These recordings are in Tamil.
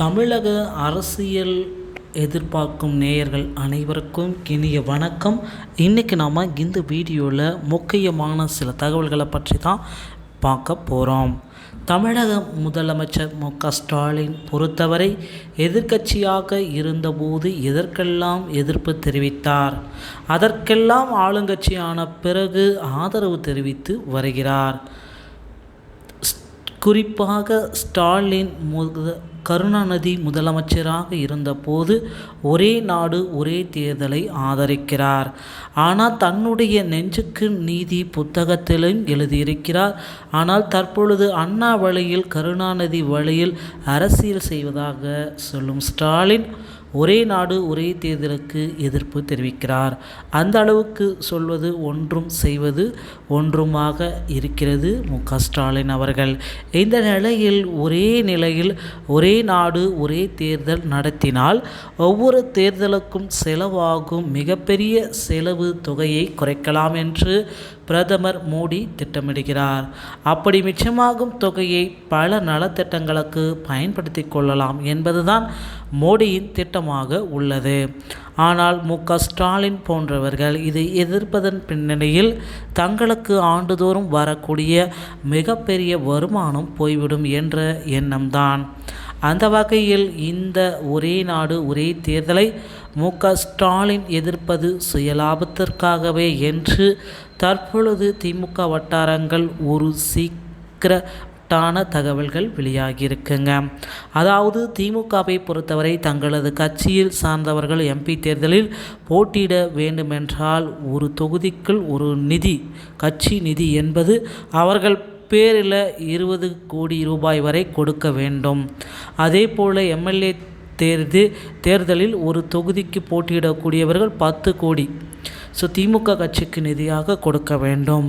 தமிழக அரசியல் எதிர்பார்க்கும் நேயர்கள் அனைவருக்கும் இனிய வணக்கம். இன்றைக்கி நாம் இந்த வீடியோவில் முக்கியமான சில தகவல்களை பற்றி தான் பார்க்க போகிறோம் தமிழக முதலமைச்சர் மு க ஸ்டாலின் பொறுத்தவரை எதிர்க்கட்சியாக இருந்தபோது எதற்கெல்லாம் எதிர்ப்பு தெரிவித்தார்? அதற்கெல்லாம் ஆளுங்கட்சியான பிறகு ஆதரவு தெரிவித்து வருகிறார். குறிப்பாக ஸ்டாலின் முத கருணாநிதி முதலமைச்சராக இருந்தபோது ஒரே நாடு ஒரே தேர்தலை ஆதரிக்கிறார். ஆனால் தன்னுடைய நெஞ்சுக்கு நீதி புத்தகத்திலும் எழுதியிருக்கிறார். ஆனால் தற்பொழுது அண்ணா வழியில் கருணாநிதி வழியில் அரசியல் செய்வதாக சொல்லும் ஸ்டாலின் ஒரே நாடு ஒரே தேர்தலுக்கு எதிர்ப்பு தெரிவிக்கிறார். அந்த அளவுக்கு சொல்வது ஒன்றும் செய்வது ஒன்றுமாக இருக்கிறது மு. ஸ்டாலின் அவர்கள். இந்த நிலையில் ஒரே நிலையில் ஒரே நாடு ஒரே தேர்தல் நடத்தினால் ஒவ்வொரு தேர்தலுக்கும் செலவாகும் மிகப்பெரிய செலவு தொகையை குறைக்கலாம் என்று பிரதமர் மோடி திட்டமிடுகிறார். அப்படி மிச்சமாகும் தொகையை பல நலத்திட்டங்களுக்கு பயன்படுத்தி கொள்ளலாம் என்பதுதான் மோடியின் திட்டமாக உள்ளது. ஆனால் மு. க. ஸ்டாலின் போன்றவர்கள் இதை எதிர்ப்பதன் பின்னணியில் தங்களுக்கு ஆண்டுதோறும் வரக்கூடிய மிகப்பெரிய வருமானம் போய்விடும் என்ற எண்ணம்தான். அந்த வகையில் இந்த ஒரே நாடு ஒரே தேர்தலை மு. ஸ்டாலின் எதிர்ப்பது சுயலாபத்திற்காகவே என்று தற்பொழுது திமுக வட்டாரங்கள் ஒரு சீக்கிரட்டான தகவல்கள் வெளியாகியிருக்குங்க. அதாவது திமுகவை பொறுத்தவரை தங்களது கட்சியில் சார்ந்தவர்கள் எம்பி தேர்தலில் போட்டியிட வேண்டுமென்றால் ஒரு தொகுதிக்குள் ஒரு நிதி கட்சி நிதி என்பது அவர்கள் பேரில் இருபது கோடி ரூபாய் வரை கொடுக்க வேண்டும். அதே போல் எம்எல்ஏ தேர்து தேர்தலில் ஒரு தொகுதிக்கு போட்டியிடக்கூடியவர்கள் பத்து கோடி ஸோ திமுக கட்சிக்கு நிதியாக கொடுக்க வேண்டும்.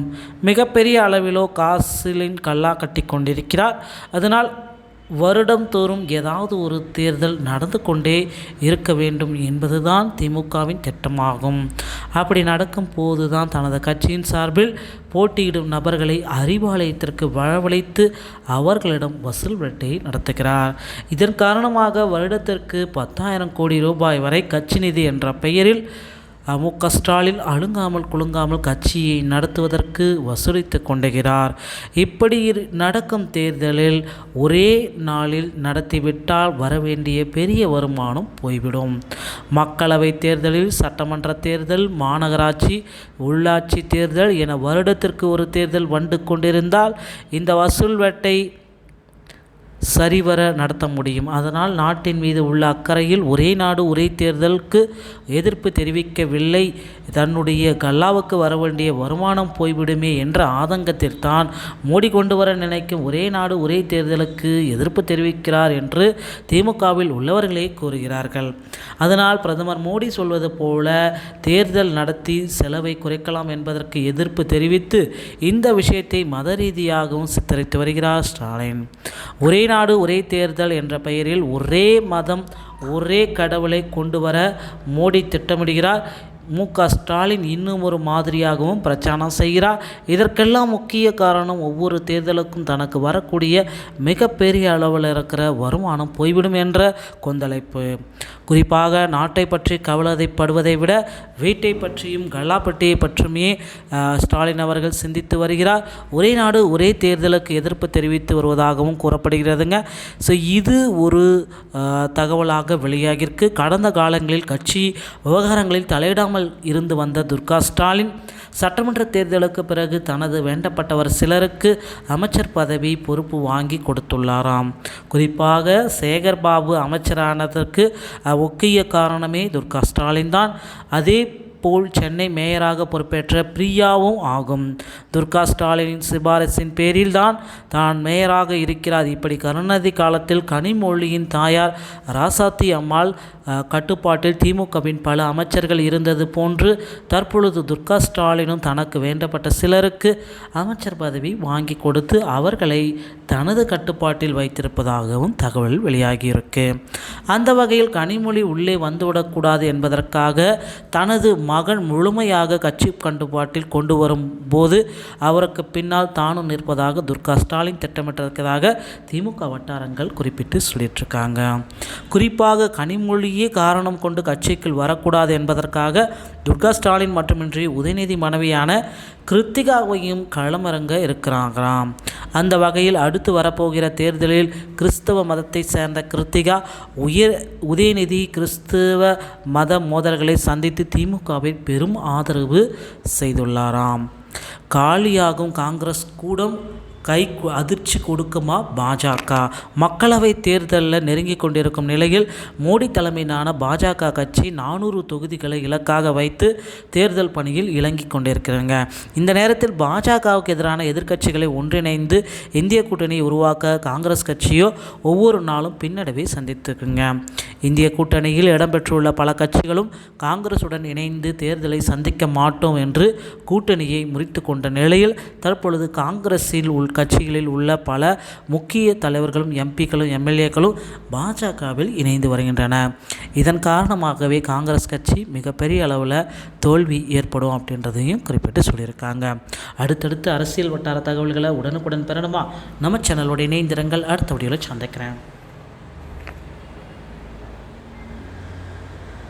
மிகப்பெரிய அளவிலோ காசிலின் கல்லா கட்டி கொண்டிருக்கிறார் அதனால் வருடம் தோறும் ஏதாவது ஒரு தேர்தல் நடந்து கொண்டே இருக்க வேண்டும் என்பதுதான் திமுகவின் திட்டமாகும். அப்படி நடக்கும் போது தான் தனது கட்சியின் சார்பில் போட்டியிடும் நபர்களை அறிவாலயத்திற்கு வரவழைத்து அவர்களிடம் வசூல் வேட்டையை நடத்துகிறார். இதன் காரணமாக வருடத்திற்கு பத்தாயிரம் கோடி ரூபாய் வரை கட்சி நிதி என்ற பெயரில் மு க ஸ்டாலின் அழுங்காமல் குலுங்காமல் கட்சியை நடத்துவதற்கு வசூலித்து கொண்டுகிறார். இப்படி நடக்கும் தேர்தலில் ஒரே நாளில் நடத்திவிட்டால் வரவேண்டிய பெரிய வருமானம் போய்விடும். மக்களவை தேர்தலில் சட்டமன்ற தேர்தல் மாநகராட்சி உள்ளாட்சி தேர்தல் என வருடத்திற்கு ஒரு தேர்தல் வந்து கொண்டிருந்தால் இந்த வசூல் வேட்டை சரிவர நடத்த முடியும். அதனால் நாட்டின் மீது உள்ள அக்கறையில் ஒரே நாடு ஒரே தேர்தலுக்கு எதிர்ப்பு தெரிவிக்கவில்லை. தன்னுடைய கல்லாவுக்கு வர வேண்டிய வருமானம் போய்விடுமே என்ற ஆதங்கத்தில் தான் மோடி கொண்டு வர நினைக்கும் ஒரே நாடு ஒரே தேர்தலுக்கு எதிர்ப்பு தெரிவிக்கிறார் என்று திமுகவில் உள்ளவர்களே கூறுகிறார்கள். அதனால் பிரதமர் மோடி சொல்வது போல தேர்தல் நடத்தி செலவை குறைக்கலாம் என்பதற்கு எதிர்ப்பு தெரிவித்து இந்த விஷயத்தை மத ரீதியாகவும் சித்தரித்து வருகிறார் ஸ்டாலின். ஒரே நாடு ஒரே தேர்தல் என்ற பெயரில் ஒரே மதம் ஒரே கடவுளை கொண்டு வர மோடி திட்டமிடுகிறார். மு. க. ஸ்டாலின் இன்னும் ஒரு மாதிரியாகவும் பிரச்சாரம் செய்கிறார். இதற்கெல்லாம் முக்கிய காரணம் ஒவ்வொரு தேர்தலுக்கும் தனக்கு வரக்கூடிய மிகப்பெரிய அளவில் இருக்கிற வருமானம் போய்விடும் என்ற கொந்தளிப்பு. குறிப்பாக நாட்டை பற்றி கவலைப்படுவதை விட வீட்டை பற்றியும் கல்லாப்பட்டியை பற்றியுமே ஸ்டாலின் அவர்கள் சிந்தித்து வருகிறார். ஒரே நாடு ஒரே தேர்தலுக்கு எதிர்ப்பு தெரிவித்து வருவதாகவும் கூறப்படுகிறதுங்க. ஸோ இது ஒரு தகவலாக வெளியாகியிருக்கு. கடந்த காலங்களில் கட்சி விவகாரங்களில் தலையிடாமல் இருந்து வந்த துர்கா ஸ்டாலின் சட்டமன்ற தேர்தலுக்கு பிறகு தனது வேண்டப்பட்டவர் சிலருக்கு அமைச்சர் பதவி பொறுப்பு வாங்கி கொடுத்துள்ளாராம். குறிப்பாக சேகர்பாபு அமைச்சரானதற்கு முக்கிய காரணமே துர்கா ஸ்டாலின் தான். அதே போல் சென்னை மேயராக பொறுப்பேற்ற பிரியாவும் ஆகும். துர்கா ஸ்டாலினின் சிபாரிசின் பேரில்தான் தான் மேயராக இருக்கிறார். இப்படி கருணாநிதி காலத்தில் கனிமொழியின் தாயார் ராசாத்தி அம்மாள் கட்டுப்பாட்டில் திமுகவின் பல அமைச்சர்கள் இருந்தது போன்று தற்பொழுது துர்கா ஸ்டாலினும் தனக்கு வேண்டப்பட்ட சிலருக்கு அமைச்சர் பதவி வாங்கி கொடுத்து அவர்களை தனது கட்டுப்பாட்டில் வைத்திருப்பதாகவும் தகவல் வெளியாகியிருக்கு. அந்த வகையில் கனிமொழி உள்ளே வந்துவிடக்கூடாது என்பதற்காக தனது மகன் முழுமையாக கட்சி கட்டுப்பாட்டில் கொண்டு வரும் போது அவருக்கு பின்னால் தானும் நிற்பதாக துர்கா ஸ்டாலின் திட்டமிட்டிருக்கிறதாக திமுக வட்டாரங்கள் குறிப்பிட்டு சொல்லிட்டுருக்காங்க. குறிப்பாக கனிமொழியே காரணம் கொண்டு கட்சிக்குள் வரக்கூடாது என்பதற்காக துர்கா ஸ்டாலின் மட்டுமின்றி உதயநிதி மனைவியான கிருத்திகாவையும் களமிறங்க இருக்கிறாங்களாம் அந்த வகையில் அடுத்து வரப்போகிற தேர்தலில் கிறிஸ்தவ மதத்தை சேர்ந்த கிருத்திகா உயர் உதயநிதி கிறிஸ்தவ மத மோதல்களை சந்தித்து திமுகவில் பெரும் ஆதரவு செய்துள்ளாராம். காலியாகும் காங்கிரஸ் கூடம் கை அதிர்ச்சி கொடுக்குமா பாஜக? மக்களவை தேர்தலில் நெருங்கி கொண்டிருக்கும் நிலையில் மோடி தலைமையிலான பாஜக கட்சி நானூறு தொகுதிகளை இலக்காக வைத்து தேர்தல் பணியில் இறங்கி கொண்டிருக்கிறாங்க. இந்த நேரத்தில் பாஜகவுக்கு எதிரான எதிர்க்கட்சிகளை ஒன்றிணைந்து இந்திய கூட்டணியை உருவாக்க காங்கிரஸ் கட்சியோ ஒவ்வொரு நாளும் பின்னடைவை சந்தித்திருக்குங்க. இந்திய கூட்டணியில் இடம்பெற்றுள்ள பல கட்சிகளும் காங்கிரசுடன் இணைந்து தேர்தலை சந்திக்க மாட்டோம் என்று கூட்டணியை முறித்து கொண்ட நிலையில் தற்பொழுது காங்கிரஸில் உள் கட்சிகளில் உள்ள பல முக்கிய தலைவர்களும் எம்பிக்களும் எம்எல்ஏக்களும் பாஜகவில் இணைந்து வருகின்றன. இதன் காரணமாகவே காங்கிரஸ் கட்சி மிகப்பெரிய அளவில் தோல்வி ஏற்படும் அப்படின்றதையும் குறிப்பிட்டு சொல்லியிருக்காங்க. அடுத்தடுத்து அரசியல் வட்டார தகவல்களை உடனுக்குடன் பெறணுமா? நம்ம சேனலோட இணைந்திருங்கள். அடுத்த வீடியோவில் சந்திக்கிறேன்.